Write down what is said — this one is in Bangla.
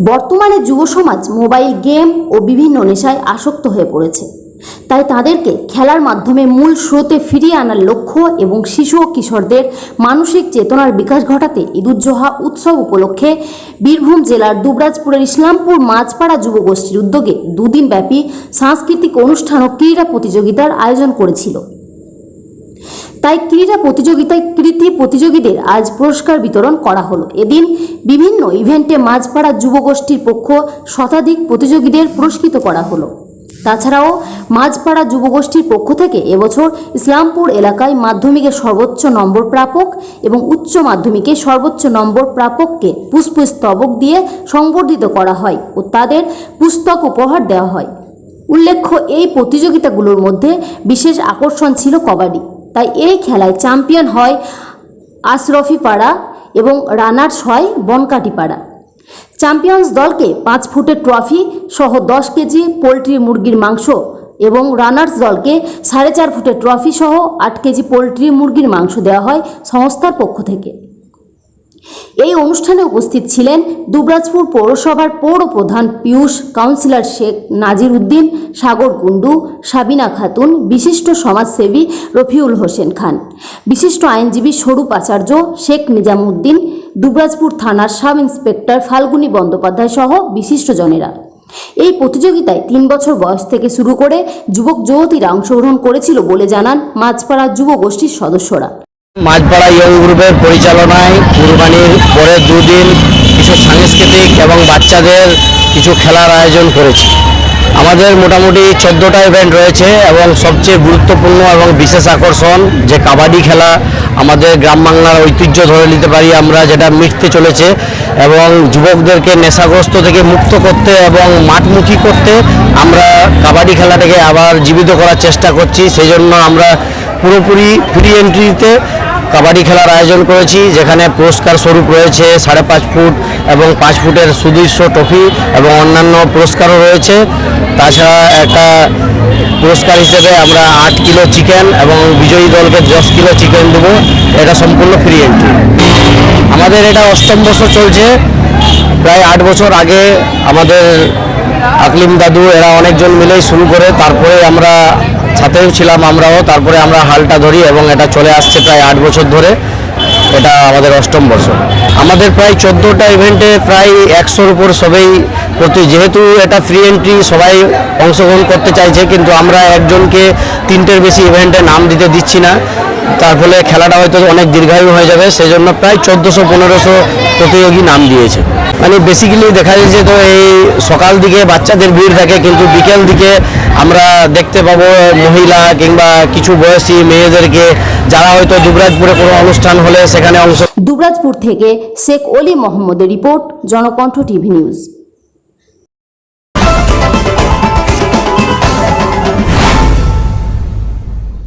বর্তমানে যুব সমাজ মোবাইল, গেম ও বিভিন্ন নেশায় আসক্ত হয়ে পড়েছে। তাই তাদেরকে খেলার মাধ্যমে মূল স্রোতে ফিরিয়ে আনার লক্ষ্য এবং শিশু ও কিশোরদের মানসিক চেতনার বিকাশ ঘটাতে ঈদুজ্জোহা উৎসব উপলক্ষে বীরভূম জেলার দুবরাজপুরের ইসলামপুর মাঝপাড়া যুবগোষ্ঠীর উদ্যোগে দুদিন ব্যাপী সাংস্কৃতিক অনুষ্ঠান ও ক্রীড়া প্রতিযোগিতার আয়োজন করেছিল। তাই ক্রীড়া প্রতিযোগিতায় কৃতি প্রতিযোগীদের আজ পুরস্কার বিতরণ করা হলো। এদিন বিভিন্ন ইভেন্টে মাঝপাড়া যুবগোষ্ঠীর পক্ষ শতাধিক প্রতিযোগীদের পুরস্কৃত করা হলো। তাছাড়াও মাঝপাড়া যুবগোষ্ঠীর পক্ষ থেকে এবছর ইসলামপুর এলাকায় মাধ্যমিকের সর্বোচ্চ নম্বর প্রাপক এবং উচ্চ মাধ্যমিকে সর্বোচ্চ নম্বর প্রাপককে পুষ্পস্তবক দিয়ে সংবর্ধিত করা হয় ও তাদের পুস্তক উপহার দেওয়া হয়। উল্লেখ্য, এই প্রতিযোগিতাগুলোর মধ্যে বিশেষ আকর্ষণ ছিল কবাডি। তাই এই খেলায় চ্যাম্পিয়ন হয় আশরফি পাড়া এবং রানার্স হয় বনকাটি পাড়া চ্যাম্পিয়ন্স দলকে পাঁচ ফুটের ট্রফি সহ দশ কেজি পোলট্রি মুরগির মাংস এবং রানার্স দলকে সাড়ে চার ফুটের ট্রফি সহ আট কেজি পোলট্রি মুরগির মাংস দেওয়া হয় সংস্থার পক্ষ থেকে। এই অনুষ্ঠানে উপস্থিত ছিলেন দুবরাজপুর পৌরসভার পৌর প্রধান পীয়ূষ কাউন্সিলর শেখ নাজির উদ্দিন, সাগর কুণ্ডু, সাবিনা খাতুন, বিশিষ্ট সমাজসেবী রফিউল হোসেন খান। বিশিষ্ট আইনজীবী স্বরূপ আচার্য শেখ নিজামুদ্দিন, দুবরাজপুর থানার সাব ইন্সপেক্টর ফাল্গুনী বন্দ্যোপাধ্যায় সহ বিশিষ্টজনেরা এই প্রতিযোগিতায় তিন বছর বয়স থেকে শুরু করে যুবক যুবতীরা অংশগ্রহণ করেছিল বলে জানান মাঝপাড়া যুব গোষ্ঠীর সদস্যরা। মাঝপাড়া ইয়ং গ্রুপের পরিচালনায় কুরবানির পরে দুদিন কিছু সাংস্কৃতিক এবং বাচ্চাদের কিছু খেলার আয়োজন করেছি। আমাদের মোটামুটি চোদ্দোটা ইভেন্ট রয়েছে এবং সবচেয়ে গুরুত্বপূর্ণ এবং বিশেষ আকর্ষণ যে কাবাডি খেলা আমাদের গ্রাম বাংলার ঐতিহ্য ধরে নিতে পারি আমরা, যেটা মিটতে চলেছে এবং যুবকদেরকে নেশাগ্রস্ত থেকে মুক্ত করতে এবং মাঠমুখী করতে আমরা কাবাডি খেলাটাকে আবার জীবিত করার চেষ্টা করছি। সেই জন্য আমরা পুরোপুরি ফ্রি এন্ট্রিতে কাবাডি খেলার আয়োজন করেছি, যেখানে পুরস্কার স্বরূপ রয়েছে সাড়ে পাঁচ ফুট এবং পাঁচ ফুটের সুদৃশ্য ট্রফি এবং অন্যান্য পুরস্কারও রয়েছে। তাছাড়া একটা পুরস্কার হিসেবে আমরা আট কিলো চিকেন এবং বিজয়ী দলকে দশ কিলো চিকেন দেবো, এটা সম্পূর্ণ ফ্রি এন্ট্রি আমাদের এটা অষ্টম বছর চলছে। প্রায় আট বছর আগে আমাদের আকলিম দাদু, এরা অনেকজন মিলেই শুরু করে, তারপরে আমরা সাথেও ছিলাম আমরাও, তারপরে আমরা হালটা ধরি এবং এটা চলে আসছে প্রায় আট বছর ধরে। এটা আমাদের অষ্টম বছর আমাদের প্রায় চোদ্দোটা ইভেন্টে প্রায় একশোর উপর সবাই প্রতি, যেহেতু এটা ফ্রি এন্ট্রি সবাই অংশগ্রহণ করতে চাইছে, কিন্তু আমরা একজনকে তিনটের বেশি ইভেন্টে নাম দিতে দিচ্ছি না। তার ফলে খেলাটা হয়তো অনেক দীর্ঘায়ু হয়ে যাবে সেই জন্য প্রায় চোদ্দোশো পনেরোশো প্রতিযোগী নাম দিয়েছে। মানে বেসিক্যালি দেখা যাচ্ছে তো এই সকাল দিকে বাচ্চাদের ভিড় থাকে, কিন্তু বিকেল দিকে আমরা দেখতে পাবো মহিলা কিংবা কিছু বয়সী মেয়েদেরকে, যারা হয়তো দুবরাজপুরে কোনো অনুষ্ঠান হলে সেখানে অংশ দুবরাজপুর থেকে শেখ অলি মোহাম্মদের রিপোর্ট, জনকণ্ঠ টিভি নিউজ।